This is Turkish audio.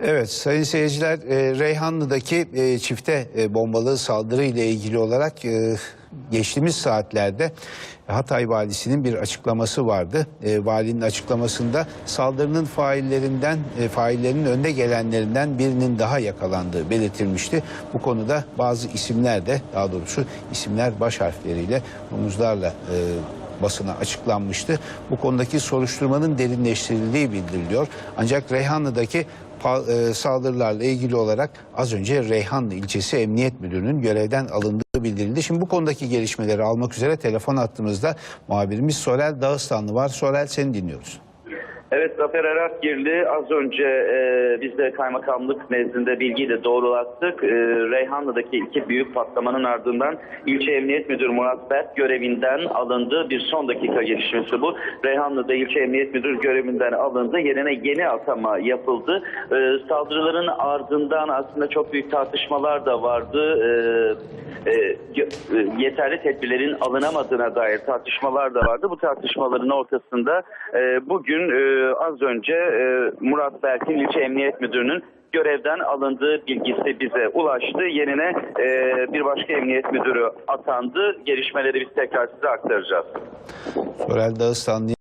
Evet sayın seyirciler e, Reyhanlı'daki e, çifte e, bombalı saldırı ile ilgili olarak geçtiğimiz saatlerde Hatay valisinin bir açıklaması vardı. Valinin açıklamasında saldırının faillerinden e, faillerinin önde gelenlerinden birinin daha yakalandığı belirtilmişti. Bu konuda bazı isimler de daha doğrusu isimler baş harfleriyle omuzlarla basına açıklanmıştı. Bu konudaki soruşturmanın derinleştirildiği bildiriliyor. Ancak Reyhanlı'daki e, saldırılarla ilgili olarak az önce Reyhanlı ilçesi Emniyet Müdürü'nün görevden alındığı bildirildi. Şimdi bu konudaki gelişmeleri almak üzere telefon attığımızda muhabirimiz Sorel Dağıstanlı var. Sorel seni dinliyoruz. Evet Zafer Arakgirli az önce e, biz de kaymakamlık nezdinde bilgiyi de doğrulattık. E, Reyhanlı'daki iki büyük patlamanın ardından ilçe emniyet müdürü Murat Berk görevinden alındı. Bir son dakika gelişmesi bu. Reyhanlı'da ilçe emniyet müdürü görevinden alındı. Yerine yeni atama yapıldı. E, saldırıların ardından aslında çok büyük tartışmalar da vardı. E, e, e, yeterli tedbirlerin alınamadığına dair tartışmalar da vardı. Bu tartışmaların ortasında e, bugün e, az önce e, Murat Berk'in ilçe emniyet müdürünün görevden alındığı bilgisi bize ulaştı. Yerine e, bir başka emniyet müdürü atandı. Gelişmeleri biz tekrar size aktaracağız. Sorel Dağıstanlı'ya